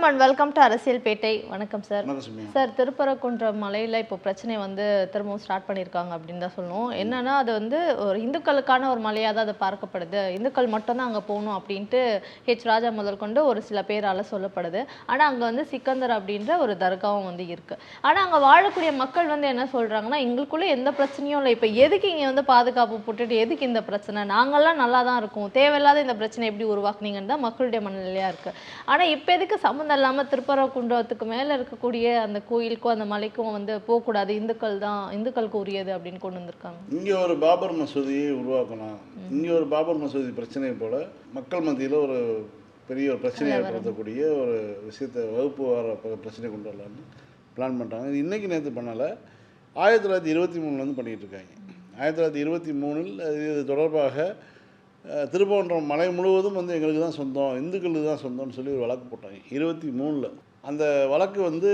வணக்கம் and welcome to அரசியல் பேட்டை வணக்கம் சார் சார் திருப்பரங்குன்றம் மலையில் இப்போ பிரச்சனை வந்து திரும்பவும் ஸ்டார்ட் பண்ணியிருக்காங்க அப்படின்னு தான் சொல்லணும். என்னன்னா அது வந்து ஒரு இந்துக்களுக்கான ஒரு மலையாக தான் அது பார்க்கப்படுது. இந்துக்கள் மட்டும்தான் அங்கே போகணும் அப்படின்ட்டு ஹெச் ராஜா முதல் கொண்டு ஒரு சில பேரால் சொல்லப்படுது. ஆனால் அங்கே வந்து சிக்கந்தர் அப்படின்ற ஒரு தர்காவும் வந்து இருக்கு. ஆனால் அங்கே வாழக்கூடிய மக்கள் வந்து என்ன சொல்றாங்கன்னா எங்களுக்குள்ள எந்த பிரச்சனையும் இல்லை. இப்போ எதுக்கு இங்கே வந்து பாதுகாப்பு போட்டுட்டு எதுக்கு இந்த பிரச்சனை? நாங்கள்லாம் நல்லா தான் இருக்கோம். தேவையில்லாத இந்த பிரச்சனை எப்படி உருவாக்குனீங்கன்னு தான் மக்களுடைய மனநிலையாக இருக்கு. ஆனால் இப்போ எதுக்கு சம்மந்தம் இல்லாமல் திருப்பரங்குன்றத்துக்கு மேலே இருக்கக்கூடிய அந்த கோயிலுக்கும் அந்த மலைக்கும் வந்து போகக்கூடாது. இந்துக்கள் தான் இந்துக்களுக்கு உரியது அப்படின்னு கொண்டு வந்திருக்காங்க. இங்கே ஒரு பாபர் மசூதியை உருவாக்கணும். இங்கே ஒரு பாபர் மசூதி பிரச்சனை போல மக்கள் மத்தியில் ஒரு பெரிய ஒரு பிரச்சனையை ஏற்படுத்தக்கூடிய ஒரு விஷயத்தை வகுப்பு வர பிரச்சனை கொண்டு வரலான்னு பிளான் பண்ணுறாங்க இது இன்றைக்கி நேற்று பண்ணலை. ஆயிரத்தி தொள்ளாயிரத்தி இருபத்தி மூணுலேருந்து பண்ணிகிட்டு இருக்காங்க. ஆயிரத்தி தொள்ளாயிரத்தி இருபத்தி மூணில் இது தொடர்பாக திருப்பவன்றம் மலை முழுவதும் வந்து எங்களுக்கு தான் சொந்தம் இந்துக்களுக்கு தான் சொந்தம்னு சொல்லி ஒரு வழக்கு போட்டாங்க. இருபத்தி மூணில். அந்த வழக்கு வந்து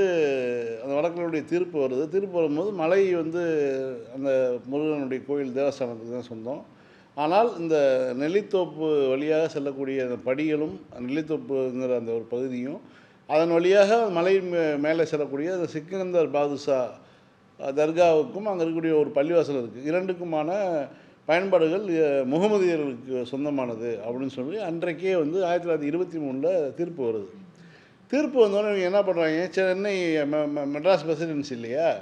அந்த வழக்கினுடைய தீர்ப்பு வருது. தீர்ப்பு வரும்போது மலை வந்து அந்த முருகனுடைய கோயில் தேவஸ்தானத்துக்கு தான் சொந்தம். ஆனால் இந்த நெல்லித்தோப்பு வழியாக செல்லக்கூடிய அந்த படிகளும் நெல்லித்தோப்புங்கிற அந்த ஒரு பகுதியும் அதன் வழியாக மலை மே- மேலே செல்லக்கூடிய அந்த சிக்கந்தர் பாதுஷா தர்காவுக்கும் அங்கே இருக்கக்கூடிய ஒரு பள்ளிவாசல் இருக்குது இரண்டுக்குமான பயன்பாடுகள் முகமதியர்களுக்கு சொந்தமானது அப்படின்னு சொல்லி அன்றைக்கே வந்து ஆயிரத்தி தொள்ளாயிரத்தி இருபத்தி மூணில் தீர்ப்பு வருது. தீர்ப்பு வந்தோடனே இவங்க என்ன பண்ணுறாங்க சென்னை ம- மெட்ராஸ் பிரசிடென்சி இல்லையா?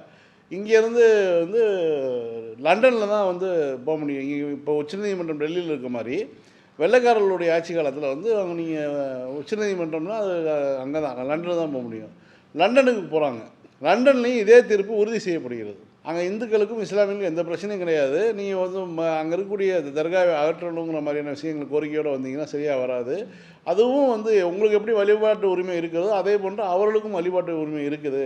இங்கேருந்து வந்து லண்டனில் தான் வந்து போக முடியும். இங்கே இப்போ உச்சநீதிமன்றம் டெல்லியில் இருக்க மாதிரி வெள்ளைக்காரர்களுடைய ஆட்சி காலத்தில் வந்து அவங்க நீங்கள் உச்சநீதிமன்றம்னா அது அங்கே தான் லண்டனில் தான் போக முடியும். லண்டனுக்கு போகிறாங்க லண்டன்லேயும் இதே தீர்ப்பு உறுதி செய்யப்படுகிறது. அங்கே இந்துக்களுக்கும் இஸ்லாமியர்களுக்கும் எந்த பிரச்சனையும் கிடையாது. நீங்கள் வந்து அங்கே இருக்கக்கூடிய தர்காவை அகற்றணுங்கிற மாதிரியான விஷயங்கள் கோரிக்கையோடு வந்தீங்கன்னா சரியாக வராது. அதுவும் வந்து உங்களுக்கு எப்படி வழிபாட்டு உரிமை இருக்கிறதோ அதே போன்று அவர்களுக்கும் வழிபாட்டு உரிமை இருக்குது.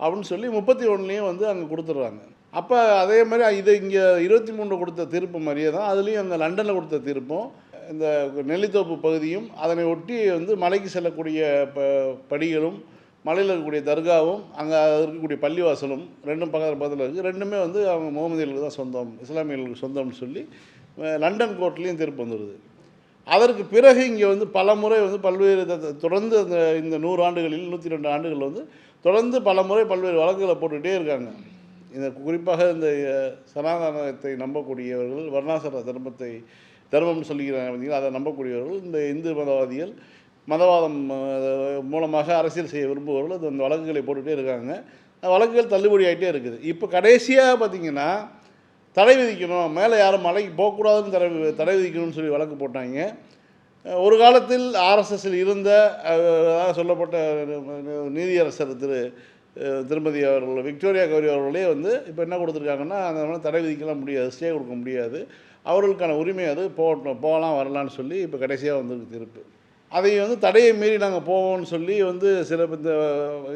அப்படின்னு சொல்லி முப்பத்தி ஒன்றுலேயும் வந்து அங்கே கொடுத்துட்றாங்க. அப்போ அதே மாதிரி இது இங்கே இருபத்தி மூணு கொடுத்த தீர்ப்பு மாதிரியே தான் அதுலேயும் அந்த லண்டனில் கொடுத்த தீர்ப்பும் இந்த நெல்லித்தோப்பு பகுதியும் அதனை ஒட்டி வந்து மலைக்கு செல்லக்கூடிய ப படிகளும் மலையில் இருக்கக்கூடிய தர்காவும் அங்கே இருக்கக்கூடிய பள்ளிவாசலும் ரெண்டும் பக்கத்தில் பக்கத்தில் இருக்குது ரெண்டுமே வந்து அவங்க முகமதியர்களுக்கு தான் சொந்தம் இஸ்லாமியர்களுக்கு சொந்தம்னு சொல்லி லண்டன் கோர்ட்லேயும் தீர்ப்பு வந்துடுது அதற்கு பிறகு இங்கே வந்து பல முறை வந்து பல்வேறு த- தொடர்ந்து அந்த இந்த நூறு ஆண்டுகளில் நூற்றி ரெண்டு ஆண்டுகள் வந்து தொடர்ந்து பல முறை பல்வேறு வழக்குகளை போட்டுகிட்டே இருக்காங்க. இந்த குறிப்பாக இந்த சனாதனத்தை நம்பக்கூடியவர்கள் வர்ணாசர தர்மத்தை தர்மம்னு சொல்லிக்கிறாங்க பார்த்தீங்கன்னா அதை நம்பக்கூடியவர்கள் இந்த இந்து மதவாதிகள் மதவாதம் மூலமாக அரசியல் செய்ய விரும்புபவர்கள் அது அந்த வழக்குகளை போட்டுகிட்டே இருக்காங்க. வழக்குகள் தள்ளுபடி ஆகிட்டே இருக்குது. இப்போ கடைசியாக பார்த்தீங்கன்னா தடை விதிக்கணும் மேலே யாரும் மலைக்கு போகக்கூடாதுன்னு தடை தடை விதிக்கணும்னு சொல்லி வழக்கு போட்டாங்க. ஒரு காலத்தில் ஆர்எஸ்எஸ்ஸில் இருந்த சொல்லப்பட்ட நீதியரசர் திரு திருமதி அவர்கள் விக்டோரியா கௌரி அவர்களே வந்து இப்போ என்ன கொடுத்துருக்காங்கன்னா அந்த தடை விதிக்கலாம் முடியாது ஸ்டே கொடுக்க முடியாது. அவர்களுக்கான உரிமை அது போகட்டும் போகலாம் வரலான்னு சொல்லி இப்போ கடைசியாக வந்திருக்கு திருப்பு. அதை வந்து தடையை மீறி நாங்கள் போவோம்னு சொல்லி வந்து சில இந்த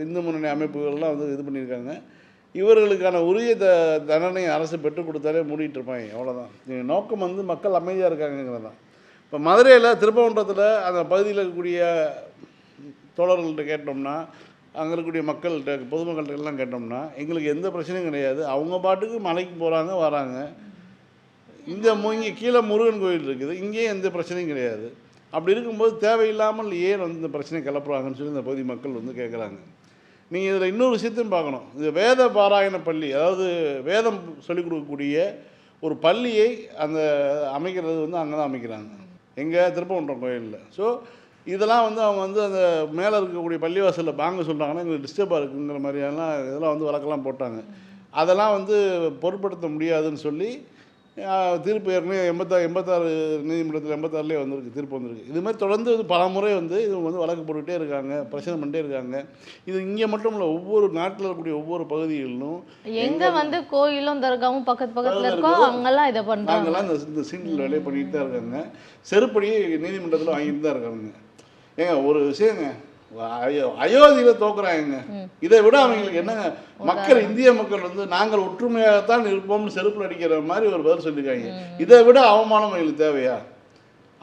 இந்து முன்னணி அமைப்புகள்லாம் வந்து இது பண்ணியிருக்காங்க. இவர்களுக்கான உரிய த தண்டனை அரசு பெற்றுக் கொடுத்தாலே மூடிட்டு இருப்பாங்க. அவ்வளோதான் நோக்கம் வந்து மக்கள் அமைதியாக இருக்காங்கங்கிறது தான் இப்போ மதுரையில் திருப்பவன்றத்தில் அந்த பகுதியில் இருக்கக்கூடிய தோழர்கள்ட்ட கேட்டோம்னா அங்கே இருக்கக்கூடிய மக்கள்கிட்ட பொதுமக்கள்கிட்ட எல்லாம் கேட்டோம்னா எங்களுக்கு எந்த பிரச்சனையும் கிடையாது. அவங்க பாட்டுக்கு மலைக்கு போகிறாங்க வராங்க. இந்த இங்கே கீழே முருகன் கோயில் இருக்குது. இங்கேயும் எந்த பிரச்சனையும் கிடையாது. அப்படி இருக்கும்போது தேவையில்லாமல் ஏன் வந்து இந்த பிரச்சனை கிளப்புறாங்கன்னு சொல்லி இந்த பகுதி மக்கள் வந்து கேட்குறாங்க நீங்கள் இதில் இன்னொரு விஷயத்தையும் பார்க்கணும். இது வேத பாராயண பள்ளி அதாவது வேதம் சொல்லிக் கொடுக்கக்கூடிய ஒரு பள்ளியை அந்த அமைக்கிறது வந்து அங்கே தான் அமைக்கிறாங்க. எங்கே? திருப்பவன்றம் கோயிலில். ஸோ இதெல்லாம் வந்து அவங்க வந்து அந்த மேலே இருக்கக்கூடிய பள்ளிவாசலில் பாங்க சொல்கிறாங்கன்னா எங்களுக்கு டிஸ்டர்பாக இருக்குங்கிற மாதிரியெல்லாம் இதெல்லாம் வந்து வழக்கெல்லாம் போட்டாங்க. அதெல்லாம் வந்து பொருட்படுத்த முடியாதுன்னு சொல்லி தீர்ப்பு ஏற்கனவே எண்பத்தா எண்பத்தாறு நீதிமன்றத்தில் எண்பத்தாறுலேயே வந்திருக்கு தீர்ப்பு வந்திருக்கு. இது மாதிரி தொடர்ந்து வந்து பல முறை வந்து இவங்க வந்து வழக்கு போட்டுக்கிட்டே இருக்காங்க பிரச்சனை பண்ணிட்டே இருக்காங்க. இது இங்கே மட்டும் இல்லை ஒவ்வொரு நாட்டில் இருக்கக்கூடிய ஒவ்வொரு பகுதிகளிலும் எங்க வந்து கோயிலும் தர்காவும் பக்கத்து பக்கத்துல இருக்கோ அங்கெல்லாம் இதை பண்றாங்க. நாங்கள்லாம் இந்த இந்த சீண்டில் வேலையை பண்ணிட்டு தான் இருக்காங்க. செருப்படியே நீதிமன்றத்தில் வாங்கிட்டு தான் இருக்காங்க. ஏங்க ஒரு விஷயங்க அயோ அயோத்தியில் தோக்குறாங்க. இதை விட அவங்களுக்கு என்னங்க? மக்கள் இந்திய மக்கள் வந்து நாங்கள் ஒற்றுமையாகத்தான் இருப்போம்னு செருப்பில் அடிக்கிற மாதிரி ஒரு பதில் சொல்லியிருக்காங்க. இதை விட அவமானம் அவங்களுக்கு தேவையா?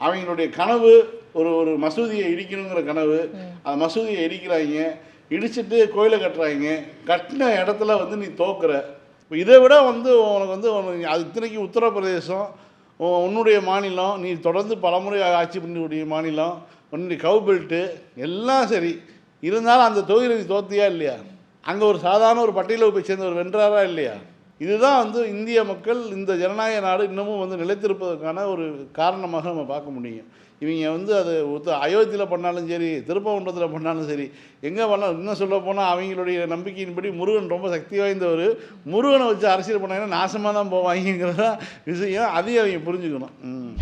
அவங்களுடைய கனவு ஒரு ஒரு மசூதியை இடிக்கணுங்கிற கனவு அந்த மசூதியை இடிக்கிறாங்க இடிச்சிட்டு கோயிலை கட்டுறாங்க கட்டின இடத்துல வந்து நீ தோக்குற. இதை விட வந்து உனக்கு வந்து உனக்கு அது இத்தனைக்கு உத்தரப்பிரதேசம் உன் உன்னுடைய மாநிலம் நீ தொடர்ந்து பலமுறை ஆட்சி பண்ணக்கூடிய மாநிலம் உன்னுடைய கவு பெல்ட்டு எல்லாம் சரி. இருந்தாலும் அந்த தொகுதியில் தோத்தியா இல்லையா? அங்கே ஒரு சாதாரண ஒரு பட்டியலில் போய் சேர்ந்தவர் வென்றாரா இல்லையா? இதுதான் வந்து இந்திய மக்கள் இந்த ஜனநாயக நாடு இன்னமும் வந்து நிலைத்திருப்பதற்கான ஒரு காரணமாக நம்ம பார்க்க முடியும். இவங்க வந்து அது ஒருத்த அயோத்தியில் பண்ணாலும் சரி திருப்பகுன்றத்தில் பண்ணாலும் சரி எங்கே பண்ணாலும் இன்னும் சொல்ல போனால் அவங்களுடைய நம்பிக்கையின்படி முருகன் ரொம்ப சக்தி வாய்ந்தவர். முருகனை வச்சு அரசியல் பண்ணாங்கன்னா நாசமாக தான் போவாங்கிறதான் விஷயம் அதையும் அவங்க புரிஞ்சுக்கணும். ம்.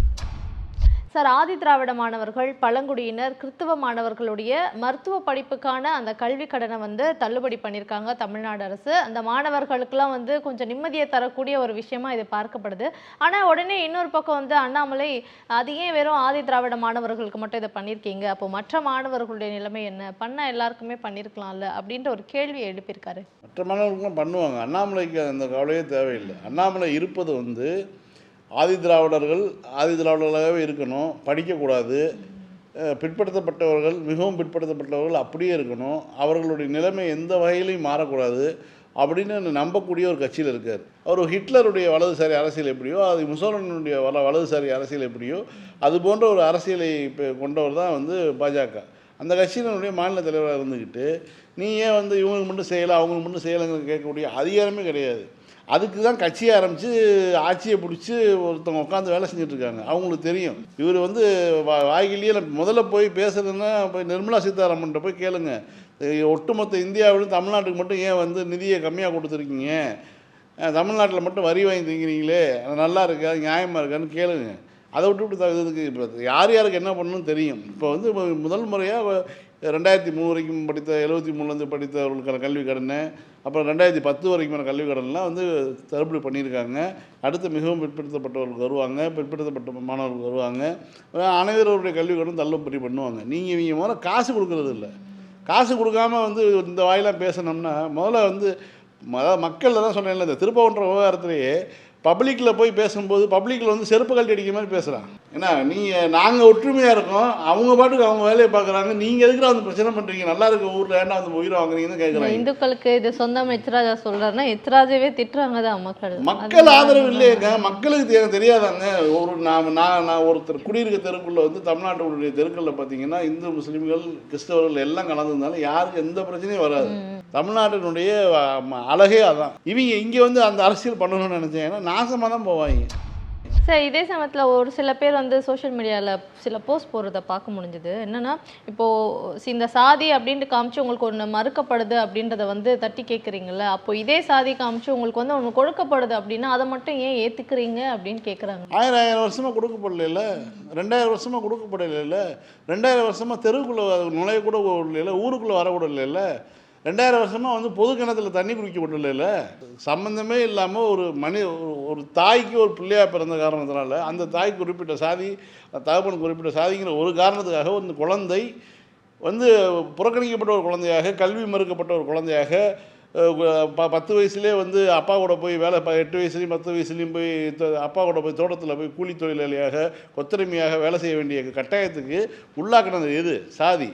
சார் ஆதி திராவிட மாணவர்கள் பழங்குடியினர் கிறித்துவ மாணவர்களுடைய மருத்துவ படிப்புக்கான அந்த கல்வி கடனை வந்து தள்ளுபடி பண்ணியிருக்காங்க தமிழ்நாடு அரசு. அந்த மாணவர்களுக்கெல்லாம் வந்து கொஞ்சம் நிம்மதியை தரக்கூடிய ஒரு விஷயமா இது பார்க்கப்படுது. ஆனால் உடனே இன்னொரு பக்கம் வந்து அண்ணாமலை அது ஏன் வெறும் ஆதி திராவிட மாணவர்களுக்கு மட்டும் இதை பண்ணியிருக்கீங்க அப்போ மற்ற மாணவர்களுடைய நிலைமை என்ன? பண்ண எல்லாருக்குமே பண்ணியிருக்கலாம்ல அப்படின்ற ஒரு கேள்வியை எழுப்பியிருக்காரு. மற்ற மாணவர்களுக்கும் பண்ணுவாங்க. அண்ணாமலைக்கு அந்த கவலையே தேவையில்லை. அண்ணாமலை இருப்பது வந்து ஆதி திராவிடர்கள் ஆதி திராவிடர்களாகவே இருக்கணும் படிக்கக்கூடாது. பிற்படுத்தப்பட்டவர்கள் மிகவும் பிற்படுத்தப்பட்டவர்கள் அப்படியே இருக்கணும். அவர்களுடைய நிலைமை எந்த வகையிலையும் மாறக்கூடாது அப்படின்னு நம்பக்கூடிய ஒரு கட்சியில் இருக்கார். அவர் ஹிட்லருடைய வலதுசாரி அரசியல் எப்படியோ அது முசோலனுடைய வல வலதுசாரி அரசியல் எப்படியோ அது போன்ற ஒரு அரசியலை இப்போ கொண்டவர் தான் வந்து பாஜக. அந்த கட்சியினுடைய மாநில தலைவராக இருந்துக்கிட்டு நீ ஏன் வந்து இவங்களுக்கு மட்டும் செய்யலை அவங்களுக்கு மட்டும் செய்யலைங்கிற கேட்கக்கூடிய அதிகாரமே கிடையாது. அதுக்கு தான் கட்சியை ஆரம்பித்து ஆட்சியை பிடிச்சி ஒருத்தவங்க உட்காந்து வேலை செஞ்சிட்ருக்காங்க. அவங்களுக்கு தெரியும். இவர் வந்து வா- வாய்கிலேயே முதல்ல போய் பேசுறதுன்னா போய் நிர்மலா சீதாராமன்ட்ட போய் கேளுங்க. ஒட்டுமொத்த இந்தியாவிலும் தமிழ்நாட்டுக்கு மட்டும் ஏன் வந்து நிதியை கம்மியாக கொடுத்துருக்கீங்க? தமிழ்நாட்டில் மட்டும் வரி வாங்கி திங்கிறீங்களே? அது நல்லா இருக்கா? நியாயமாக இருக்கான்னு கேளுங்க. அதை விட்டு விட்டு த- இதுக்கு இப்போ யார் யாருக்கு என்ன பண்ணணும்னு தெரியும். இப்போ வந்து முதல் முறையாக ரெண்டாயிரத்தி மூணு வரைக்கும் படித்த எழுபத்தி மூணுலேருந்து படித்தவர்களுக்கான கல்வி கடனை அப்புறம் ரெண்டாயிரத்தி பத்து வரைக்குமான கல்வி கடன்லாம் வந்து தள்ளுபடி பண்ணியிருக்காங்க. அடுத்து மிகவும் பிற்படுத்தப்பட்டவர்களுக்கு வருவாங்க பிற்படுத்தப்பட்ட மாணவர்களுக்கு வருவாங்க. அனைவருடைய கல்வி கடன் தள்ளுபடி பண்ணுவாங்க. நீங்கள் இவங்க முதல்ல காசு கொடுக்கறது இல்லை. காசு கொடுக்காம வந்து இந்த வாயெல்லாம் பேசணும்னா முதல்ல வந்து ம- மக்கள் தான் சொன்னேன்ல இந்த திருப்பவன்ற விவகாரத்திலேயே பப்ளிக்கில் போய் பேசும்போது பப்ளிக்கில் வந்து செருப்பு கழட்டி அடிக்கிற மாதிரி பேசுகிறான் ஏன்னா நீங்கள் நாங்கள் ஒற்றுமையாக இருக்கோம். அவங்க பாட்டுக்கு அவங்க வேலையை பார்க்குறாங்க. நீங்கள் எதுக்குற வந்து பிரச்சனை பண்ணுறீங்க நல்லா இருக்க ஊரில் ஏன்டா வந்து உயிரை வாங்குறீங்கன்னு கேட்குறாங்க இந்துக்களுக்கு இது சொந்தம் எச்ராஜா சொல்றாருன்னா எச்ராஜாவே திட்டுறாங்க தான் மக்கள். மக்கள் ஆதரவு இல்லையேங்க. மக்களுக்கு தெரியாதாங்க. ஒரு நான் நான் நான் ஒருத்தர் குடியிருக்க தெருக்குள்ள வந்து தமிழ்நாட்டுடைய தெருக்களில் பார்த்தீங்கன்னா இந்து முஸ்லீம்கள் கிறிஸ்தவர்கள் எல்லாம் கலந்துருந்தாலும் யாருக்கும் எந்த பிரச்சனையும் வராது. தமிழ்நாட்டினுடைய அழகே அதான். இவங்க இங்கே வந்து அந்த அரசியல் பண்ணணும்னு நினச்சாங்கன்னா நாசமாக தான் போவாங்க. சார் இதே சமயத்துல ஒரு சில பேர் வந்து சோஷியல் மீடியால சில போஸ்ட் போடுறத பார்க்க முடிஞ்சது. என்னன்னா இப்போ சி- இந்த சாதி அப்படின்ட்டு காமிச்சு உங்களுக்கு ஒன்று மறுக்கப்படுது அப்படின்றத வந்து தட்டி கேட்குறீங்கல்ல அப்போ இதே சாதி காமிச்சு உங்களுக்கு வந்து ஒன்று கொடுக்கப்படுது அப்படின்னா அதை மட்டும் ஏன் ஏத்துக்கிறீங்க அப்படின்னு கேட்குறாங்க ஆயிரம் ஆயிரம் வருஷமாக கொடுக்கப்படல ரெண்டாயிரம் வருஷமாக கொடுக்கப்படல ரெண்டாயிரம் வருஷமாக தெருவுக்குள்ளே நுழைய கூட இல்லைல்ல ஊருக்குள்ளே வரக்கூட இல்லைல்ல ரெண்டாயிரம் வருஷமாக வந்து பொது கிணத்துல தண்ணி குடிக்க விடல சம்மந்தமே இல்லாமல் ஒரு மனி ஒரு- தாய்க்கு ஒரு பிள்ளையாக பிறந்த காரணத்தினால அந்த தாய் குறிப்பிட்ட சாதி தகப்பன் குறிப்பிட்ட சாதிங்கிற ஒரு காரணத்துக்காக ஒரு குழந்தை வந்து புறக்கணிக்கப்பட்ட ஒரு குழந்தையாக கல்வி மறுக்கப்பட்ட ஒரு குழந்தையாக ப பத்து வயசுலேயே வந்து அப்பா கூட போய் வேலை ப எட்டு வயசுலேயும் பத்து வயசுலேயும் போய் அப்பா கூட போய் தோட்டத்தில் போய் கூலி தொழிலாளியாக கொத்தரிமையாக வேலை செய்ய வேண்டிய கட்டாயத்துக்கு உள்ளாக்கினது எது? சாதி.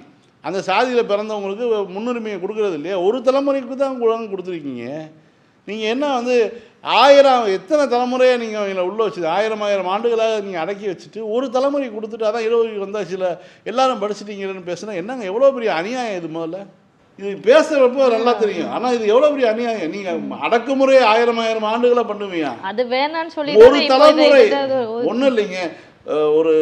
அந்த சாதியில் பிறந்தவங்களுக்கு முன்னுரிமையை கொடுக்கறது இல்லையா? ஒரு தலைமுறைக்கு தான் குழந்தை கொடுத்துருக்கீங்க. நீங்கள் என்ன வந்து ஆயிரம் எத்தனை தலைமுறையாக நீங்கள் அவங்கள உள்ளே வச்சு ஆயிரம் ஆயிரம் ஆண்டுகளாக நீங்கள் அடக்கி வச்சுட்டு ஒரு தலைமுறை கொடுத்துட்டு அதான் இருபது வந்தாச்சுல எல்லாரும் படிச்சிட்டீங்கன்னு பேசுனா என்னங்க எவ்வளோ பெரிய அநியாயம் இது முதல்ல? இது பேசுகிறப்போ நல்லா தெரியும். ஆனால் இது எவ்வளோ பெரிய அநியாயம்? நீங்கள் அடக்குமுறை ஆயிரம் ஆயிரம் ஆண்டுகளாக பண்ணுவீங்க அது வேணான்னு சொல்லி ஒரு தலைமுறை ஒன்றும் இல்லைங்க. ஒரு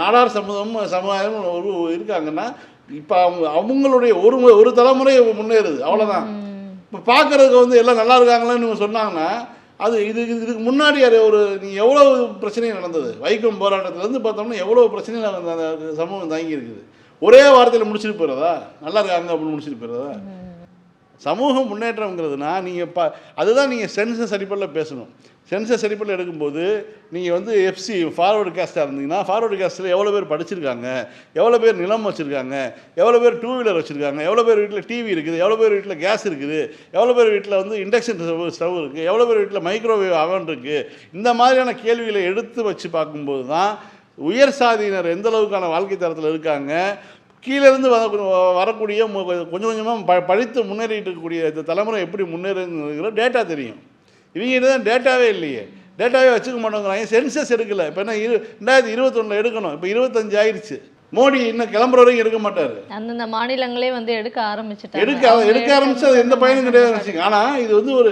நாடார் சமூகம் சமுதாயம் ஒரு இருக்காங்கன்னா இப்போ அவங்க அவங்களுடைய ஒரு ஒரு தலைமுறை முன்னேறுது. அவ்வளோதான். இப்போ பார்க்குறதுக்கு வந்து எல்லாம் நல்லா இருக்காங்களான்னு சொன்னாங்கன்னா அது இது இது- இதுக்கு முன்னாடி அது ஒரு நீ எவ்வளோ பிரச்சனை நடந்தது? வைக்கம் போராட்டத்துலேருந்து பார்த்தோம்னா எவ்வளோ பிரச்சனைகள் அந்த அந்த சமூகம் தாங்கி இருக்குது ஒரே வாரத்தில் முடிச்சுட்டு போயிடுறதா? நல்லா இருக்காங்க அப்படின்னு முடிச்சுட்டு போயிடுறதா? சமூக முன்னேற்றம்ங்கிறதுனா நீங்கள் ப அதுதான் நீங்கள் சென்சஸ் அடிப்படையில் பேசணும். சென்சஸ் அடிப்படையில் எடுக்கும்போது நீங்கள் வந்து எஃப்சி ஃபார்வர்டு கேஸ்ட்டாக இருந்தீங்கன்னா ஃபார்வர்டு கேஸ்ட்டில் எவ்வளோ பேர் படிச்சிருக்காங்க எவ்வளோ பேர் நிலம் வச்சுருக்காங்க எவ்வளோ பேர் டூ வீலர் வச்சுருக்காங்க எவ்வளோ பேர் வீட்டில் டிவி இருக்குது எவ்வளோ பேர் வீட்டில் கேஸ் இருக்குது எவ்வளோ பேர் வீட்டில் வந்து இண்டக்ஷன் ஸ்டவ் ஸ்டவ் இருக்குது எவ்வளோ பேர் வீட்டில் மைக்ரோவேவ் அவன் இருக்குது இந்த மாதிரியான கேள்விகளை எடுத்து வச்சு பார்க்கும்போது தான் உயர் சாதியினர் எந்த அளவுக்கான வாழ்க்கை தரத்தில் இருக்காங்க கீழேருந்து வர வரக்கூடிய கொஞ்சம் கொஞ்சமாக ப படித்து முன்னேறிட்டு இருக்கக்கூடிய இந்த தலைமுறை எப்படி முன்னேறுங்கிற டேட்டா தெரியும். இவங்க தான் டேட்டாவே இல்லையே. டேட்டாவே வச்சுக்க மாட்டோங்கிறாங்க. சென்சஸ் எடுக்கல. இப்போ என்ன இரு ரெண்டாயிரத்தி இருபத்தொன்னில் எடுக்கணும். இப்போ இருபத்தஞ்சு ஆயிடுச்சு மோடி இன்னும் கிளம்புற வரைக்கும் எடுக்க மாட்டார். அந்தந்த மாநிலங்களே வந்து எடுக்க ஆரம்பிச்சுட்டாங்க. எடுக்க எடுக்க ஆரம்பிச்சு அது எந்த பயனும் கிடையாது ஆனால் இது வந்து ஒரு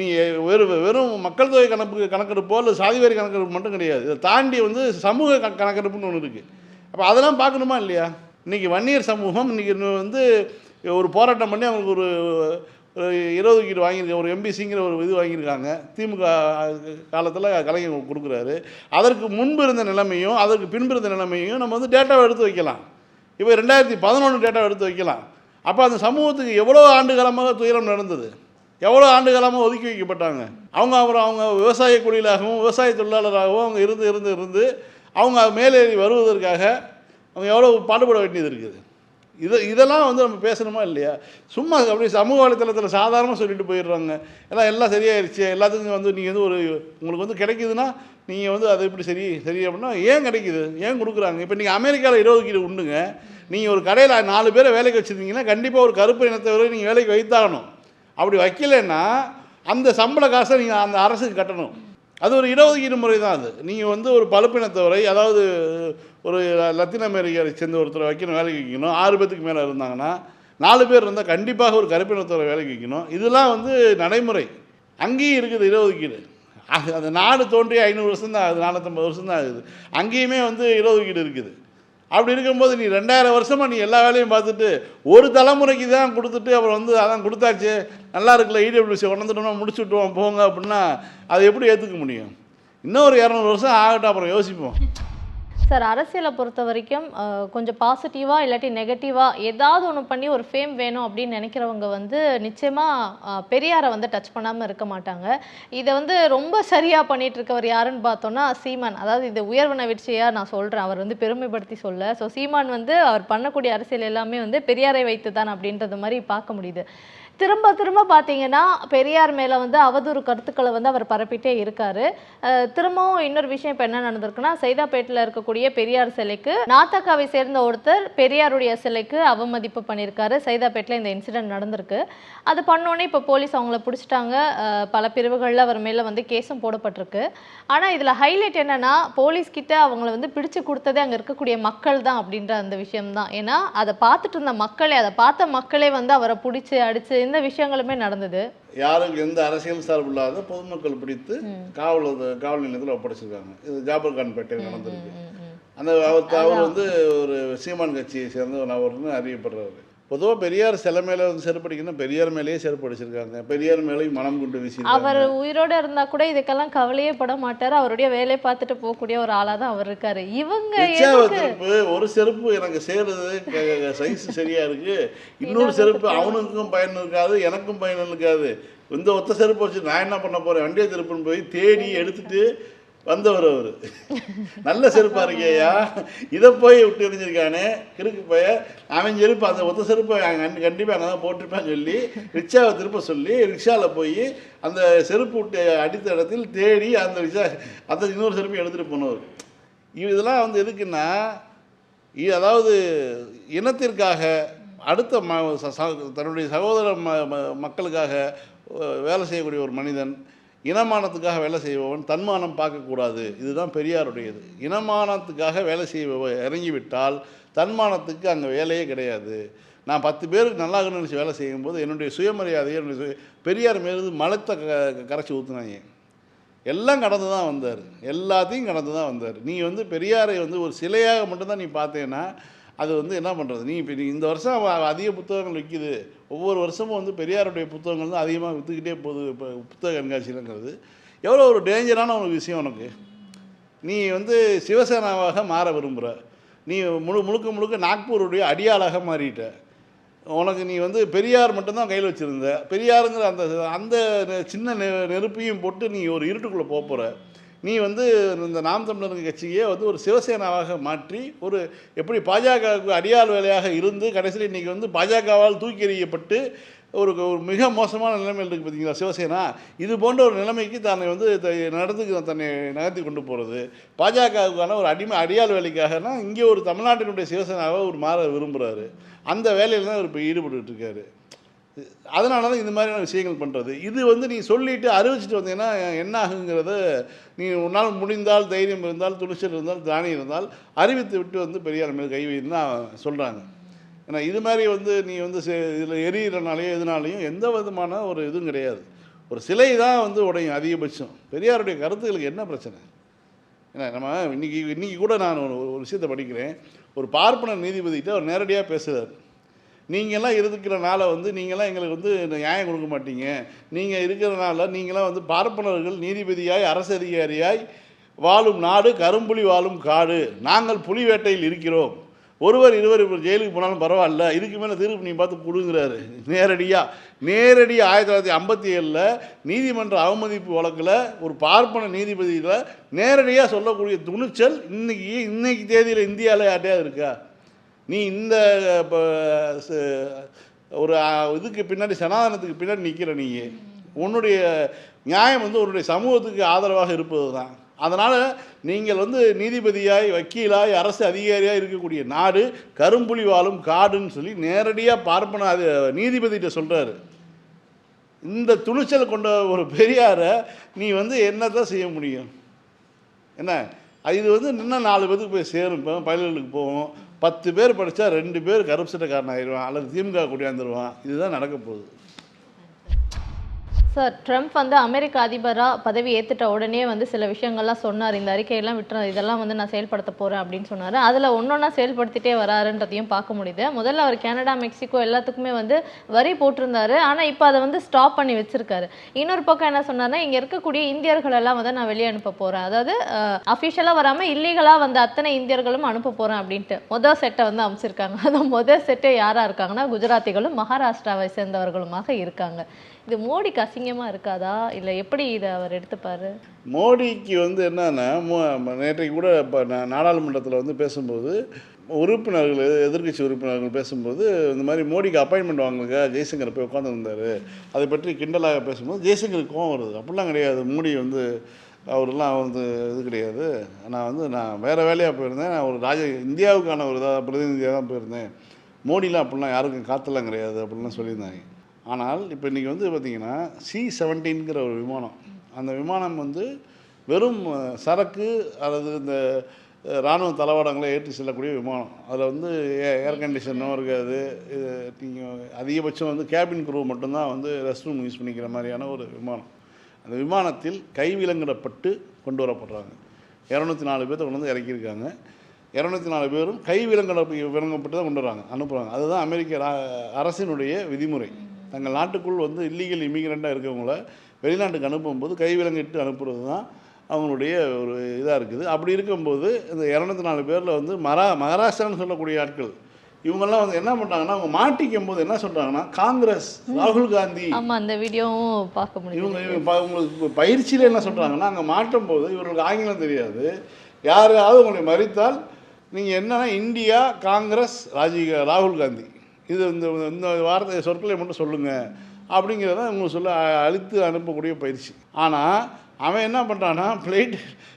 நீங்கள் வெறும் வெறும் மக்கள் தொகை கணக்கு கணக்கெடுப்போ இல்லை சாதிவாரி கணக்கெடுப்பு மட்டும் கிடையாது. இதை தாண்டி வந்து சமூக கணக்கெடுப்புன்னு ஒன்று இருக்குது அப்போ அதெல்லாம் பார்க்கணுமா இல்லையா? இன்றைக்கி வன்னியர் சமூகம் இன்றைக்கி வந்து ஒரு போராட்டம் பண்ணி அவங்களுக்கு ஒரு ஒரு இருபது கீடு வாங்கியிருக்க ஒரு எம்பிசிங்கிற ஒரு இது வாங்கியிருக்காங்க. திமுக காலத்தில் கலைஞர் கொடுக்குறாரு. அதற்கு முன்பு இருந்த நிலைமையும் அதற்கு பின்பு இருந்த நிலைமையும் நம்ம வந்து டேட்டாவை எடுத்து வைக்கலாம். இப்போ ரெண்டாயிரத்தி பதினொன்று டேட்டாவை எடுத்து வைக்கலாம். அப்போ அந்த சமூகத்துக்கு எவ்வளோ ஆண்டு காலமாக துயரம் நடந்தது? எவ்வளோ ஆண்டு காலமாக ஒதுக்கி வைக்கப்பட்டாங்க? அவங்க அப்புறம் அவங்க விவசாய குடியிலாகவும் விவசாய தொழிலாளராகவும் அவங்க இருந்து இருந்து இருந்து அவங்க மேலேறி வருவதற்காக அவங்க எவ்வளோ பாடுபட வேண்டியது இருக்குது? இது இதெல்லாம் வந்து நம்ம பேசணுமா இல்லையா? சும்மா அப்படி சமூக வலைத்தளத்தில் சாதாரணமாக சொல்லிட்டு போயிடுறாங்க. எல்லாம் எல்லாம் சரியாயிருச்சு. எல்லாத்துக்கும் வந்து நீங்கள் வந்து ஒரு உங்களுக்கு வந்து கிடைக்குதுன்னா நீங்கள் வந்து அது எப்படி சரி சரி அப்படின்னா ஏன் கிடைக்குது? ஏன் கொடுக்குறாங்க? இப்போ நீங்கள் அமெரிக்காவில் இடஒதுக்கீடு உண்டுங்க. நீங்கள் ஒரு கடையில் நாலு பேரை வேலைக்கு வச்சுருந்தீங்கன்னா கண்டிப்பாக ஒரு கருப்பு இனத்தவரை நீங்கள் வேலைக்கு வைத்தாகணும். அப்படி வைக்கலைன்னா அந்த சம்பள காசை நீங்கள் அந்த அரசுக்கு கட்டணும். அது ஒரு இடஒதுக்கீடு முறை தான் அது. நீங்கள் வந்து ஒரு பழுப்பினத்தவரை அதாவது ஒரு லத்தீன் அமெரிக்காவை சேர்ந்த ஒருத்தரை வைக்கணும் வேலைக்கு வைக்கணும். ஆறு பேத்துக்கு மேலே இருந்தாங்கன்னா நாலு பேர் இருந்தால் கண்டிப்பாக ஒரு கருப்பினத்தவரை வேலைக்கு வைக்கணும். இதெல்லாம் வந்து நடைமுறை. அங்கேயும் இருக்குது இடஒதுக்கீடு. அது அந்த நாடு தோன்றி ஐநூறு வருஷம் தான் ஆகுது நானூற்றம்பது வருஷம் தான் ஆகுது. அங்கேயுமே வந்து இடஒதுக்கீடு இருக்குது. அப்படி இருக்கும்போது நீ ரெண்டாயிரம் வருஷமாக நீ எல்லா வேலையும் பார்த்துட்டு ஒரு தலைமுறைக்கு தான் கொடுத்துட்டு அப்புறம் வந்து அதான் கொடுத்தாச்சு. நல்லா இருக்குல்ல இடபிள்யூசி கொண்டுட்டோம்னா முடிச்சு விட்டுவோம் போங்க அப்படின்னா அதை எப்படி ஏற்றுக்க முடியும்? இன்னும் ஒரு இரநூறு வருஷம் ஆகட்டும் அப்புறம் யோசிப்போம். சார் அரசியலை பொறுத்த வரைக்கும் கொஞ்சம் பாசிட்டிவாக இல்லாட்டி நெகட்டிவாக ஏதாவது ஒன்று பண்ணி ஒரு ஃபேம் வேணும் அப்படின்னு நினைக்கிறவங்க வந்து நிச்சயமாக பெரியாரை வந்து டச் பண்ணாமல் இருக்க மாட்டாங்க. இதை வந்து ரொம்ப சரியாக பண்ணிட்டு இருக்கவர் யாருன்னு பார்த்தோன்னா சீமான். அதாவது இது உயர்வு வீழ்ச்சியாக நான் சொல்கிறேன் அவர் வந்து பெருமைப்படுத்தி சொல்ல. ஸோ சீமான் வந்து அவர் பண்ணக்கூடிய அரசியல் எல்லாமே வந்து பெரியாரை வைத்து தான் அப்படின்றது மாதிரி பார்க்க முடியுது. திரும்ப திரும்ப பார்த்தீங்கன்னா பெரியார் மேலே வந்து அவதூறு கருத்துக்களை வந்து அவர் பரப்பிட்டே இருக்காரு. திரும்பவும் இன்னொரு விஷயம் இப்போ என்ன நடந்திருக்குன்னா சைதாப்பேட்டில் இருக்கக்கூடிய பெரியார் சிலைக்கு நாத்தக்காவை சேர்ந்த ஒருத்தர் பெரியாருடைய சிலைக்கு அவமதிப்பு பண்ணியிருக்காரு சைதாப்பேட்டில் இந்த இன்சிடென்ட் நடந்திருக்கு. அது பண்ணோன்னே இப்போ போலீஸ் அவங்கள பிடிச்சிட்டாங்க. பல பிரிவுகளில் அவர் மேலே வந்து கேஸும் போடப்பட்டிருக்கு. ஆனால் இதில் ஹைலைட் என்னன்னா போலீஸ் கிட்ட அவங்கள வந்து பிடிச்சு கொடுத்ததே அங்கே இருக்கக்கூடிய மக்கள் தான் அப்படின்ற அந்த விஷயம் தான் ஏன்னா அதை பார்த்துட்டு இருந்த மக்களே அதை பார்த்த மக்களே வந்து அவரை பிடிச்சி அடிச்சு இந்த விஷயங்களுமே நடந்தது? யாருக்கு எந்த அரசியல் சார்பு இல்லாத பொதுமக்கள் பிடித்து காவல் காவல் நிலையத்தில் ஒப்படைச்சிருக்காங்க. இது ஜாபர் கான் பேட்டையில் நடந்திருக்கு. அந்த அவர் அவர் வந்து ஒரு சீமான் கட்சியை சேர்ந்த ஒரு நபர்னு அறியப்படுறவர் பொதுவாக பெரியார் சில மேலே வந்து செருப்படிக்கணும் பெரியார் மேலேயே செருப்பு அடிச்சிருக்காங்க. பெரியார் மேலேயும் மனம் கொண்டு அவர் வீசியிருக்காங்க உயிரோட இருந்தா கூட இதுக்கெல்லாம் கவலையே பட மாட்டாரு. அவருடைய வேலையை பார்த்துட்டு போகக்கூடிய ஒரு ஆளா தான் அவர் இருக்காரு. இவங்க திருப்பு ஒரு செருப்பு எனக்கு சேருது. சைஸ் சரியா இருக்கு. இன்னொரு செருப்பு அவனுக்கும் பயன் இருக்காது எனக்கும் பயன் இருக்காது. இந்த ஒத்த செருப்பு வச்சு நான் என்ன பண்ண போறேன்? வண்டியை திருப்புன்னு போய் தேடி எடுத்துட்டு வந்தவர் அவர். நல்ல செருப்பா இருக்கியா? இதை போய் விட்டு எரிஞ்சிருக்கானே? கிறுக்கு போய் அவன் செருப்பு அந்த ஒத்த செருப்பை அங்கே கண்டிப்பாக அங்கே தான் போட்டிருப்பான்னு சொல்லி ரிக்ஷாவை திருப்ப சொல்லி ரிக்ஷாவில் போய் அந்த செருப்பு விட்டு அடித்த இடத்தில் தேடி அந்த ரிக்ஷா அந்த இன்னொரு செருப்பை எடுத்துகிட்டு போனவர். இவ- இதெல்லாம் வந்து எதுக்குன்னா அதாவது இனத்திற்காக அடுத்த ம ச- தன்னுடைய சகோதர ம ம- மக்களுக்காக வேலை செய்யக்கூடிய ஒரு மனிதன் இனமானத்துக்காக வேலை செய்பவன் தன்மானம் பார்க்கக்கூடாது. இதுதான் பெரியாருடையது. இனமானத்துக்காக வேலை செய்ய இறங்கிவிட்டால் தன்மானத்துக்கு அங்கே வேலையே கிடையாது. நான் பத்து பேருக்கு நல்லா நினச்சி வேலை செய்யும்போது என்னுடைய சுயமரியாதையை என்னுடைய சுய பெரியார் மீது மலத்தை க கரைச்சி ஊற்றுனாங்க எல்லாம் கடந்து தான் வந்தார். எல்லாத்தையும் கடந்து தான் வந்தார். நீ வந்து பெரியாரை வந்து ஒரு சிலையாக மட்டும்தான் நீ பார்த்தேன்னா அது வந்து என்ன பண்ணுறது நீ இப்போ நீ இந்த வருஷம் அதிக புத்தகங்கள் விற்கிது ஒவ்வொரு வருஷமும் வந்து பெரியாருடைய புத்தகங்கள் தான் அதிகமாக விற்றுக்கிட்டே போகுது இப்போ புத்தக கண்காட்சியிலங்கிறது. எவ்வளோ ஒரு டேஞ்சரான ஒரு விஷயம் உனக்கு. நீ வந்து சிவசேனாவாக மாற விரும்புகிற நீ முழு முழுக்க முழுக்க நாக்பூருடைய அடியாளாக மாறிட்ட. உனக்கு நீ வந்து பெரியார் மட்டும்தான் கையில் வச்சுருந்த. பெரியாருங்கிற அந்த அந்த நெ- சின்ன நெ நெருப்பையும் போட்டு நீ ஒரு இருட்டுக்குள்ளே போக போகிற நீ வந்து இந்த நாம் தமிழர் கட்சியே வந்து ஒரு சிவசேனாவாக மாற்றி ஒரு எப்படி பாஜகவுக்கு அடியாள் வேலையாக இருந்து கடைசியில் இன்றைக்கி வந்து பாஜகவால் தூக்கி எறியப்பட்டு ஒரு ஒரு மிக மோசமான நிலைமையில் இருக்குது பார்த்தீங்களா சிவசேனா? இது போன்ற ஒரு நிலைமைக்கு தன்னை வந்து த- நடந்து தன்னை நகர்த்தி கொண்டு போகிறது பாஜகவுக்கான ஒரு அடிமை அடியாள் வேலைக்காகனா இங்கே ஒரு தமிழ்நாட்டினுடைய சிவசேனாவை ஒரு மாற விரும்புகிறாரு அந்த வேலையில் தான் இவர் இப்போ ஈடுபட்டுட்டு இருக்காரு. அதனால தான் இந்த மாதிரியான விஷயங்கள் பண்ணுறது இது வந்து நீ சொல்லிட்டு அறிவிச்சிட்டு வந்தீங்கன்னா என்ன ஆகுங்கிறது நீ உன்னால் முடிந்தால் தைரியம் இருந்தால் துணிச்சல் இருந்தால் தானியம் இருந்தால் அறிவித்து விட்டு வந்து பெரியார் மேல் கை வைன்னு தான் சொல்கிறாங்க ஏன்னா இது மாதிரி வந்து நீ வந்து இதில் எரியிறனாலையும் எதுனாலையும் எந்த விதமான ஒரு இதுவும் கிடையாது. ஒரு சிலை தான் வந்து உடையும் அதிகபட்சம். பெரியாருடைய கருத்துக்களுக்கு என்ன பிரச்சனை? ஏன்னா நம்ம இன்றைக்கி இன்றைக்கி கூட நான் ஒரு ஒரு விஷயத்தை படிக்கிறேன். ஒரு பார்ப்பன நீதிபதிகிட்ட அவர் நேரடியாக பேசுகிறார் நீங்கள்லாம் இருக்கிறனால வந்து நீங்களாம் எங்களுக்கு வந்து நியாயம் கொடுக்க மாட்டீங்க. நீங்கள் இருக்கிறனால நீங்களாம் வந்து பார்ப்பனர்கள் நீதிபதியாய் அரசு அதிகாரியாய் வாழும் நாடு கரும்புலி வாழும் காடு. நாங்கள் புலி வேட்டையில் இருக்கிறோம். ஒருவர் இருவர் இப்போ ஜெயிலுக்கு போனாலும் பரவாயில்ல. இதுக்கு மேலே தீர்ப்பு நீ பார்த்து கொடுங்கிறாரு. நேரடியாக நேரடியாக ஆயிரத்தி தொள்ளாயிரத்தி ஐம்பத்தி ஏழில் நீதிமன்ற அவமதிப்பு வழக்கில் ஒரு பார்ப்பன நீதிபதியில் நேரடியாக சொல்லக்கூடிய துணிச்சல் இன்றைக்கி இன்றைக்கி தேதியில் இந்தியாவில் யார்ட்டையாவது இருக்கா? நீ இந்த ஒரு இதுக்கு பின்னாடி சனாதனத்துக்கு பின்னாடி நிற்கிற நீ. உன்னுடைய நியாயம் வந்து உன்னுடைய சமூகத்துக்கு ஆதரவாக இருப்பது தான் அதனால் நீங்கள் வந்து நீதிபதியாய் வக்கீலாய் அரசு அதிகாரியாக இருக்கக்கூடிய நாடு கரும்புலி வாழும் காடுன்னு சொல்லி நேரடியாக பார்ப்பன அது நீதிபதிகிட்ட சொல்கிறாரு இந்த துணிச்சல் கொண்ட ஒரு பெரியாரை நீ வந்து என்னதான் செய்ய முடியும்? என்ன? அது இது வந்து இன்னும் நாலு பேருக்கு போய் சேரும். இப்போ பயில்களுக்கு போவோம். பத்து பேர் படித்தா ரெண்டு பேர் கரப்ஷனுக்காரன் ஆயிடுவான் அல்லது திமுக கூடியாந்துருவான் இதுதான் நடக்க போகுது. சார் ட்ரம்ப் வந்து அமெரிக்க அதிபராக பதவி ஏற்றுட்ட உடனே வந்து சில விஷயங்கள்லாம் சொன்னார். இந்த அறிக்கையெல்லாம் விட்டுற இதெல்லாம் வந்து நான் செயல்படுத்த போகிறேன் அப்படின்னு சொன்னார். அதில் ஒன்றொன்னா செயல்படுத்திட்டே வராருன்றதையும் பார்க்க முடியுது. முதல்ல அவர் கனடா மெக்சிகோ எல்லாத்துக்குமே வந்து வரி போட்டிருந்தாரு. ஆனால் இப்போ அதை வந்து ஸ்டாப் பண்ணி வச்சிருக்காரு. இன்னொரு பக்கம் என்ன சொன்னார்னா இங்கே இருக்கக்கூடிய இந்தியர்களெல்லாம் வந்து நான் வெளியே அனுப்ப போகிறேன் அதாவது அஃபிஷியலாக வராமல் இல்லீகலாக வந்த அத்தனை இந்தியர்களும் அனுப்ப போகிறேன் அப்படின்ட்டு. மொதல் செட்டை வந்து அமைச்சிருக்காங்க. அந்த மொதல் செட்டே யாராக இருக்காங்கன்னா குஜராத்திகளும் மகாராஷ்டிராவை சேர்ந்தவர்களுமாக இருக்காங்க. இது மோடிக்கு அசிங்கமாக இருக்காதா? இல்லை எப்படி இதை அவர் எடுத்துப்பார்? மோடிக்கு வந்து என்னன்னா மோ- நேற்றைக்கு கூட இப்போ நாடாளுமன்றத்தில் வந்து பேசும்போது உறுப்பினர்கள் எதிர்க்கட்சி உறுப்பினர்கள் பேசும்போது இந்த மாதிரி மோடிக்கு அப்பாயின்மெண்ட் வாங்குங்க ஜெய்சங்கர் போய் உட்காந்துருந்தாரு அதை பற்றி கிண்டலாக பேசும்போது ஜெய்சங்கருக்கு கோவம் வருது. அப்படிலாம் கிடையாது. மோடி வந்து அவரெல்லாம் வந்து இது கிடையாது. நான் வந்து நான் வேறு வேலையாக போயிருந்தேன். நான் ஒரு ராஜ இந்தியாவுக்கான ஒரு இதாக பிரதிநிதியாக தான் போயிருந்தேன். மோடிலாம் அப்படிலாம் யாருக்கும் காத்தெல்லாம் கிடையாது. அப்படின்லாம் சொல்லியிருந்தாங்க. ஆனால் இப்போ இன்றைக்கி வந்து பார்த்திங்கன்னா சி செவன்டீன்கிற ஒரு விமானம். அந்த விமானம் வந்து வெறும் சரக்கு அல்லது இந்த இராணுவ தளவாடங்களை ஏற்றி செல்லக்கூடிய விமானம். அதில் வந்து ஏர் கண்டிஷனும் இருக்காது. இது நீங்கள் அதிகபட்சம் வந்து கேபின் குரூ மட்டும்தான் வந்து ரெஸ்ட் ரூம் யூஸ் பண்ணிக்கிற மாதிரியான ஒரு விமானம். அந்த விமானத்தில் கைவிலங்கிடப்பட்டு கொண்டு வரப்படுறாங்க. இரநூத்தி நாலு பேர்த்த கொண்டு வந்து இறக்கியிருக்காங்க. இரநூத்தி நாலு பேரும் கை விலங்கப்பட்டு தான் கொண்டு வராங்க அனுப்புகிறாங்க அதுதான் அமெரிக்க ரா- அரசினுடைய விதிமுறை. தங்கள் நாட்டுக்குள் வந்து இல்லீகல் இமிகிரண்ட்டாக இருக்கவங்கள வெளிநாட்டுக்கு அனுப்பும்போது கை விலங்கிட்டு அனுப்புறது தான் அவங்களுடைய ஒரு இதாக இருக்குது. அப்படி இருக்கும்போது இந்த இரநூத்தி நாலு பேரில் வந்து மரா மகாராஷ்டிரான்னு சொல்லக்கூடிய ஆட்கள் இவங்கெல்லாம் வந்து என்ன பண்ணுறாங்கன்னா அவங்க மாட்டிக்கும் போது என்ன சொல்கிறாங்கன்னா காங்கிரஸ் ராகுல் காந்தி ஆமா அந்த வீடியோவும் பார்க்க முடியும் இவங்க உங்களுக்கு பயிற்சியில் என்ன சொல்கிறாங்கன்னா அங்கே மாட்டும் போது இவர்களுக்கு ஆங்கிலம் தெரியாது. யாரையாவது உங்களை மறித்தால் நீங்கள் என்னன்னா இந்தியா காங்கிரஸ் ராஜீவ் ராகுல் காந்தி. இது இந்த இந்த வார்த்தை சொற்களை மட்டும் சொல்லுங்கள் அப்படிங்கிறத உங்களுக்கு சொல்ல அ- அழுத்து அனுப்பக்கூடிய பயிற்சி. ஆனால் அவன் என்ன பண்ணுறான்னா பிளேட்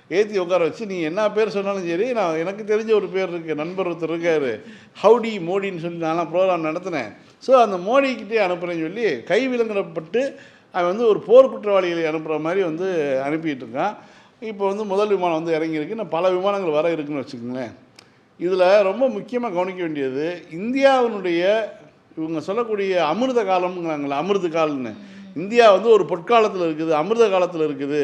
ஏற்றி உட்கார வச்சு நீ என்ன பேர் சொன்னாலும் சரி நான் எனக்கு தெரிஞ்ச ஒரு பேர் இருக்குது நண்பர் ஒருத்தர் இருக்கார் ஹவுடி மோடின்னு சொல்லி நான்லாம் ப்ரோக்ராம் நடத்தினேன். ஸோ அந்த மோடிக்கிட்டே அனுப்புகிறேன்னு சொல்லி கை விலங்கிடப்பட்டு அவன் வந்து ஒரு போர் குற்றவாளிகளை அனுப்புகிற மாதிரி வந்து அனுப்பிட்டு இருக்கான். இப்போ வந்து முதல் விமானம் வந்து இறங்கியிருக்கு. நான் பல விமானங்கள் வர இருக்குன்னு வச்சுக்கோங்களேன். இதில் ரொம்ப முக்கியமாக கவனிக்க வேண்டியது இந்தியாவினுடைய இவங்க சொல்லக்கூடிய அமிர்த காலம்ங்கிறாங்களே அமிர்த காலம்னு இந்தியா வந்து ஒரு பொற்காலத்தில் இருக்குது அமிர்த காலத்தில் இருக்குது.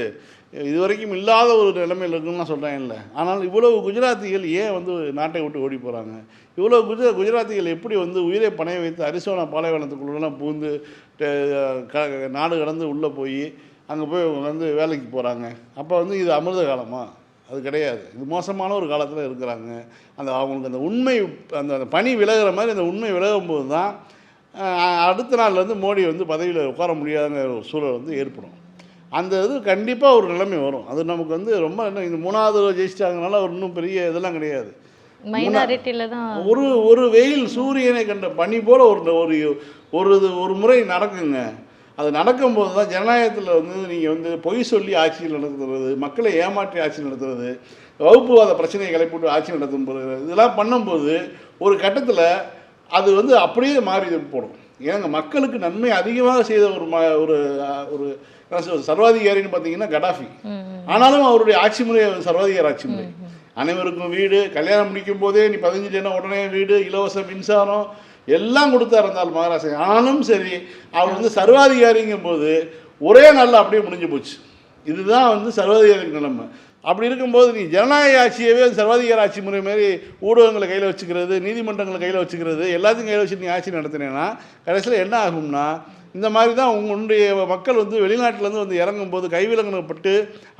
இது வரைக்கும் இல்லாத ஒரு நிலைமையில் இருக்குன்னு நான் சொல்கிறேன் இல்லை. ஆனால் இவ்வளவு குஜராத்திகள் ஏன் வந்து நாட்டை விட்டு ஓடி போகிறாங்க இவ்வளோ குஜ குஜராத்திகள் எப்படி வந்து உயிரை பணைய வைத்து அரிசோனா பாலைவனத்துக்குள்ளெல்லாம் பூந்து ட- க- நாடு கடந்து உள்ளே போய் அங்கே போய் வந்து வேலைக்கு போகிறாங்க அப்போ வந்து இது அமிர்த காலமாக அது கிடையாது. இது மோசமான ஒரு காலத்தில் இருக்கிறாங்க. அந்த அவங்களுக்கு அந்த உண்மை அந்த அந்த பனி விலகுற மாதிரி அந்த உண்மை விலகும் போது தான் அடுத்த நாள்ல இருந்து மோடி வந்து பதவியில் உட்கார முடியாதுங்கிற ஒரு சூழல் வந்து ஏற்படும். அந்த இது கண்டிப்பாக ஒரு நிலைமை வரும். அது நமக்கு வந்து ரொம்ப என்ன இந்த மூணாவது ஜெயிச்சிட்டாங்கனால ஒரு இன்னும் பெரிய இதெல்லாம் கிடையாது. மைனாரிட்டியில தான் ஒரு ஒரு வெயில் சூரியனை கண்ட பனி போல ஒரு ஒரு ஒரு இது ஒரு முறை நடக்குங்க. அது நடக்கும்போது தான் ஜனநாயகத்தில் வந்து நீங்கள் வந்து பொய் சொல்லி ஆட்சி நடத்துறது மக்களை ஏமாற்றி ஆட்சி நடத்துறது வகுப்புவாத பிரச்சனையை கிளப்பிட்டு ஆட்சி நடத்தும் இதெல்லாம் பண்ணும்போது ஒரு கட்டத்தில் அது வந்து அப்படியே மாறி போடும். ஏங்க மக்களுக்கு நன்மை அதிகமாக செய்த ஒரு ம ஒரு ஒரு சர்வாதிகாரின்னு பார்த்தீங்கன்னா கடாஃபி. ஆனாலும் அவருடைய ஆட்சி முறை சர்வாதிகார ஆட்சி முறை. அனைவருக்கும் வீடு கல்யாணம் முடிக்கும் போதே நீ பதினஞ்சுனா உடனே வீடு இலவச மின்சாரம் எல்லாம் கொடுத்தாரு இருந்தால் மகாராசி ஆனும் சரி அவர் வந்து சர்வாதிகாரிங்கும் போது ஒரே நாளில் அப்படியே முடிஞ்சு போச்சு. இதுதான் வந்து சர்வாதிகாரி நிலைமை. அப்படி இருக்கும்போது நீ ஜனநாயக ஆட்சியவே சர்வாதிகார ஆட்சி முறை மாதிரி ஊடகங்களை கையில் வச்சுக்கிறது நீதிமன்றங்களை கையில் வச்சுக்கிறது எல்லாத்தையும் கையில் வச்சு நீ ஆட்சி நடத்தினேன்னா கடைசியில் என்ன ஆகும்னா இந்த மாதிரி தான் உங்களுடைய மக்கள் வந்து வெளிநாட்டிலேருந்து வந்து இறங்கும்போது கைவிலங்கப்பட்டு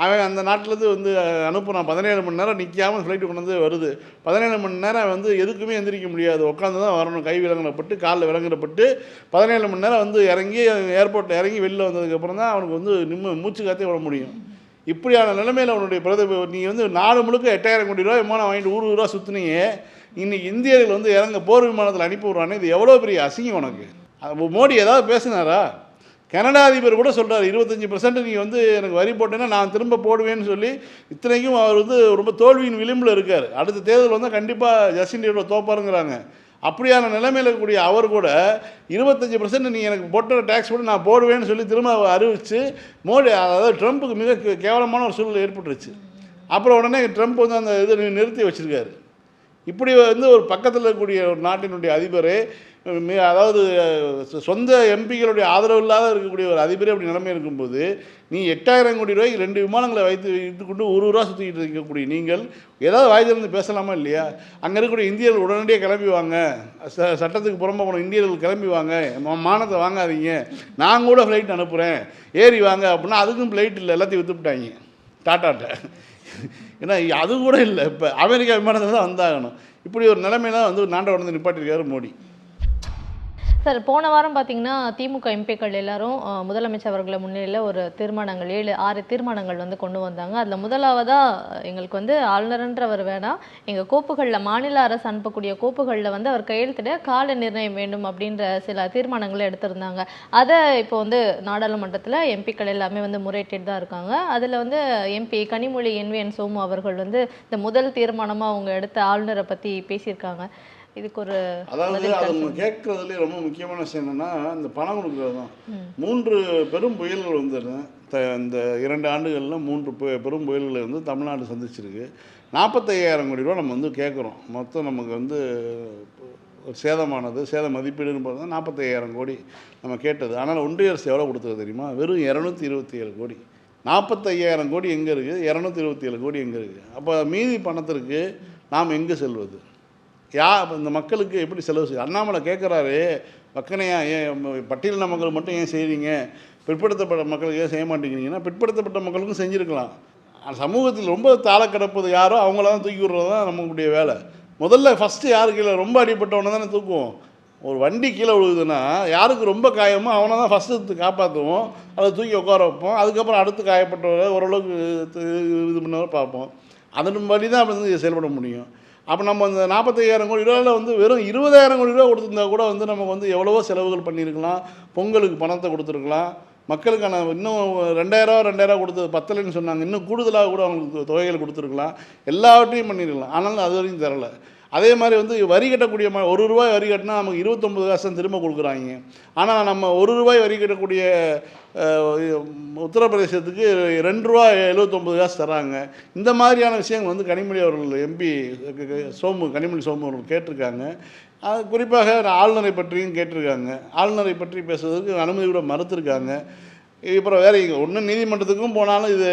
அவன் அந்த நாட்டிலேருந்து வந்து அனுப்புனான் பதினேழு மணி நேரம் நிற்காமல் ஃப்ளைட்டு கொண்டு வந்து வருது. பதினேழு மணி நேரம் வந்து எதுக்குமே எந்திரிக்க முடியாது. உட்காந்து தான் வரணும். கை விலங்கினப்பட்டு காலில் விலங்கினப்பட்டு பதினேழு மணி நேரம் வந்து இறங்கி ஏர்போர்ட்டில் இறங்கி வெளியில் வந்ததுக்கப்புறம் தான் அவனுக்கு வந்து நிம்ம மூச்சு காத்தே விட முடியும். இப்படியான நிலைமையில் அவனுடைய பிரதம நீ வந்து நாடு முழுக்க எட்டாயிரம் கோடி ரூபாய் விமானம் வாங்கிட்டு ஊர் ஊராக சுற்றுனீங்க இன்றைக்கி இந்தியர்கள் வந்து இறங்க போர் விமானத்தில் அனுப்பி விட்றானே. இது எவ்வளோ பெரிய அசிங்கம் உனக்கு? மோடி ஏதாவது பேசினாரா? கனடா அதிபர் கூட சொல்கிறார் இருபத்தஞ்சி பர்சன்ட் நீங்கள் வந்து எனக்கு வரி போட்டேன்னா நான் திரும்ப போடுவேன்னு சொல்லி இத்தனைக்கும் அவர் வந்து ரொம்ப தோல்வியின் விளிம்பில் இருக்கார். அடுத்த தேர்தல் வந்து கண்டிப்பாக ஜஸ்டின் ட்ரூடோ தோப்பாருங்கிறாங்க. அப்படியான நிலைமையில் இருக்கக்கூடிய அவர் கூட இருபத்தஞ்சி பர்சன்ட் நீ எனக்கு போட்ட டேக்ஸ் போட்டு நான் போடுவேன்னு சொல்லி திரும்ப அறிவித்து மோடி அதாவது ட்ரம்ப்புக்கு மிக கேவலமான ஒரு சூழ்நிலை ஏற்பட்டுருச்சு. அப்புறம் உடனே ட்ரம்ப் வந்து அந்த இதை நிறுத்தி வச்சுருக்காரு. இப்படி வந்து ஒரு பக்கத்தில் இருக்கக்கூடிய ஒரு நாட்டினுடைய அதிபரே அதாவது சொ- சொந்த எம்பிகளுடைய ஆதரவு இல்லாத இருக்கக்கூடிய ஒரு அதிபரே அப்படி நிலைமை இருக்கும்போது நீ எட்டாயிரம் கோடி ரூபாய்க்கு ரெண்டு விமானங்களை வைத்து வைத்துக்கொண்டு ஒரு ரூபா சுற்றிக்கிட்டு இருக்கக்கூடிய நீங்கள் ஏதாவது வாய் திறந்து பேசலாமா இல்லையா? அங்கே இருக்கக்கூடிய இந்தியர்கள் உடனடியாக கிளம்பி வாங்க. ச சட்டத்துக்கு புறம்ப போன இந்தியர்கள் கிளம்பி வாங்க. மானத்தை வாங்காதீங்க. நான் கூட ஃப்ளைட் அனுப்புகிறேன் ஏறி வாங்க அப்படின்னா அதுக்கும் ஃப்ளைட் இல்லை. எல்லாத்தையும் விற்றுப்பிட்டாங்க டாட்டாட்ட ஏன்னா அது கூட இல்லை. இப்போ அமெரிக்கா விமானத்தில் தான் வந்தாகணும். இப்படி ஒரு நிலைமையில வந்து நாட்டை வந்து நிப்பாட்டியிருக்காரு மோடி. சார் போன வாரம் பார்த்தீங்கன்னா திமுக எம்பிக்கள் எல்லாரும் முதலமைச்சர் அவர்களை முன்னிலையில் ஒரு தீர்மானங்கள் ஏழு ஆறு தீர்மானங்கள் வந்து கொண்டு வந்தாங்க. அதில் முதலாவதாக எங்களுக்கு வந்து ஆளுநர்ன்றவர் வேணாம். எங்கள் கோப்புகளில் மாநில அரசு அனுப்பக்கூடிய கோப்புகளில் வந்து அவர் கையெழுத்திட கால நிர்ணயம் வேண்டும் அப்படின்ற சில தீர்மானங்களை எடுத்திருந்தாங்க. அதை இப்போ வந்து நாடாளுமன்றத்தில் எம்பிக்கள் எல்லாமே வந்து முறையிட்டு தான் இருக்காங்க. அதில் வந்து எம்பி கனிமொழி என் சோமு அவர்கள் வந்து இந்த முதல் தீர்மானமாக அவங்க எடுத்த ஆளுநரை பற்றி பேசியிருக்காங்க. இதுக்கு ஒரு அதாவது அது கேட்கறதுலேயே ரொம்ப முக்கியமான விஷயம் என்னன்னா இந்த பணம் கொடுக்கறது தான். மூன்று பெரும் புயல்கள் வந்துருது த இந்த இரண்டு ஆண்டுகளில் மூன்று பெரும் புயல்களை வந்து தமிழ்நாடு சந்திச்சிருக்கு. நாற்பத்தையாயிரம் கோடி ரூபா நம்ம வந்து கேட்குறோம். மொத்தம் நமக்கு வந்து ஒரு சேதமானது சேத மதிப்பீடுன்னு பார்த்தா நாற்பத்தையாயிரம் கோடி நம்ம கேட்டது. ஆனால் ஒன்றிய அரசு எவ்வளோ கொடுத்தது தெரியுமா? வெறும் இரநூத்தி இருபத்தி ஏழு கோடி. நாற்பத்தையாயிரம் கோடி எங்கே இருக்குது இரநூத்தி இருபத்தி ஏழு கோடி எங்கே இருக்குது அப்போ மீதி பணத்திற்கு நாம் எங்கே செல்வது? யா இந்த மக்களுக்கு எப்படி செலவு செய்ய அண்ணாமலை கேட்குறாரு பக்கனையா ஏன் பட்டியலின மக்கள் மட்டும் ஏன் செய்கிறீங்க பிற்படுத்தப்பட்ட மக்களுக்கு ஏன் செய்ய மாட்டேங்கிறீங்கன்னா பிற்படுத்தப்பட்ட மக்களுக்கும் செஞ்சுருக்கலாம். சமூகத்தில் ரொம்ப தாழ கிடப்பது யாரோ அவங்கள தான் தூக்கி விடுறது தான் நம்மளுடைய வேலை. முதல்ல ஃபஸ்ட்டு யாரு கீழே ரொம்ப அடிப்பட்டவனை தானே தூக்குவோம். ஒரு வண்டி கீழே விழுகுதுன்னா யாருக்கு ரொம்ப காயமோ அவனை தான் ஃபஸ்ட்டு காப்பாற்றுவோம் அதை தூக்கி உட்கார வைப்போம். அதுக்கப்புறம் அடுத்து காயப்பட்டவரை ஓரளவுக்கு இது பண்ணவரை பார்ப்போம். அதன் வழி தான் அப்படி செயல்பட முடியும். அப்போ நம்ம அந்த நாற்பத்தையாயிரம் கோடி ரூபாயில் வந்து வெறும் இருபதாயிரம் கோடி ரூபா கொடுத்துருந்தா கூட வந்து நமக்கு வந்து எவ்வளவோ செலவுகள் பண்ணியிருக்கலாம். பொங்கலுக்கு பணத்தை கொடுத்துருக்கலாம். மக்களுக்கான இன்னும் ரெண்டாயிரம் ரெண்டாயிரம் கொடுத்து பத்தலைன்னு சொன்னாங்க. இன்னும் கூடுதலாக கூட அவங்களுக்கு தொகைகள் கொடுத்துருக்கலாம். எல்லாவற்றையும் பண்ணியிருக்கலாம். ஆனாலும் அது வரைக்கும் தரலை. அதே மாதிரி வந்து வரி கட்டக்கூடிய ம ஒரு ரூபாய் வரி கட்டினா நமக்கு இருபத்தொம்பது காசு திரும்ப கொடுக்குறாங்க. ஆனால் நம்ம ஒரு ரூபாய் வரி கட்டக்கூடிய உத்தரப்பிரதேசத்துக்கு ரெண்டு ரூபா எழுபத்தொம்பது காசு தராங்க இந்த மாதிரியான விஷயங்கள் வந்து கனிமொழி அவர்கள் எம்பி சோமு கனிமொழி சோமு அவர்கள் கேட்டிருக்காங்க. அது குறிப்பாக ஆளுநரை பற்றியும் கேட்டிருக்காங்க. ஆளுநரை பற்றி பேசுவதற்கு அனுமதி கூட மறுத்திருக்காங்க. அப்புறம் வேற ஒன்றும் நீதிமன்றத்துக்கும் போனாலும் இது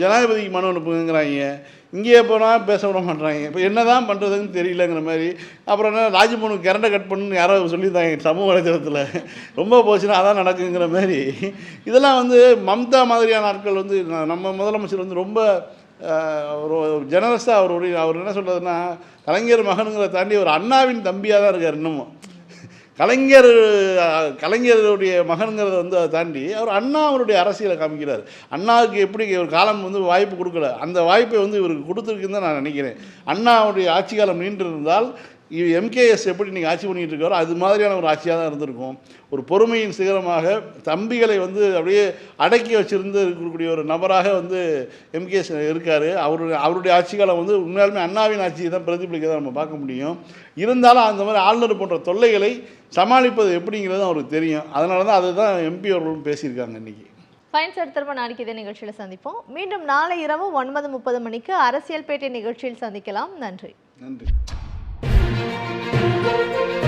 ஜனாதிபதிக்கு மனு அனுப்புங்கிறாங்க. இங்கேயே போனால் பேச விட மாட்டாங்க இப்போ என்ன தான் பண்ணுறதுன்னு தெரியலங்கிற மாதிரி. அப்புறம் என்ன ராஜ்பவனுக்கு கரண்டை கட் பண்ணுன்னு யாரோ சொல்லியிருந்தாங்க சமூக வலைதளத்தில். ரொம்ப போச்சுன்னா அதான் நடக்குங்கிற மாதிரி. இதெல்லாம் வந்து மம்தா மாதிரியான ஆட்கள் வந்து நம்ம முதலமைச்சர் வந்து ரொம்ப ஒரு ஜெனரஸாக அவர் அவர் என்ன சொல்கிறதுனா கலைஞர் மகனுங்கிறத தாண்டி ஒரு அண்ணாவின் தம்பியாக தான் இருக்கார் இன்னமும். கலைஞர் கலைஞருடைய மகனுங்கிறத வந்து அதை தாண்டி அவர் அண்ணா அவருடைய அரசியலை காமிக்கிறார். அண்ணாவுக்கு எப்படி ஒரு காலம் வந்து வாய்ப்பு கொடுக்கல. அந்த வாய்ப்பை வந்து இவருக்கு கொடுத்துருக்குன்னு தான் நான் நினைக்கிறேன். அண்ணாவுடைய ஆட்சி காலம் நீண்டு இருந்தால் எம்கேஎஸ் எப்படி நீங்கள் ஆட்சி பண்ணிட்டு இருக்காரோ அது மாதிரியான ஒரு ஆட்சியாக தான் இருந்திருக்கும். ஒரு பொறுமையின் சிகரமாக தம்பிகளை வந்து அப்படியே அடக்கி வச்சிருந்து இருக்கக்கூடிய ஒரு நபராக வந்து எம்கேஎஸ் இருக்கார். அவருடைய அவருடைய ஆட்சி காலம் வந்து உண்மையாலுமே அண்ணாவின் ஆட்சியை தான் பிரதிபலிக்க நம்ம பார்க்க முடியும். இருந்தாலும் அந்த மாதிரி ஆளுநர் போன்ற தொல்லைகளை சமாளிப்பது எப்படிங்கிறது அவருக்கு தெரியும். அதனால தான் அதுதான் எம்பி அவர்களும் பேசியிருக்காங்க இன்னைக்கு. ஃபைன் சார் திரும்ப நாளைக்கு இதே நிகழ்ச்சியில் சந்திப்போம். மீண்டும் நாளை இரவு ஒன்பது முப்பது மணிக்கு அரசியல் பேட்டை நிகழ்ச்சியில் சந்திக்கலாம். நன்றி. நன்றி. thank you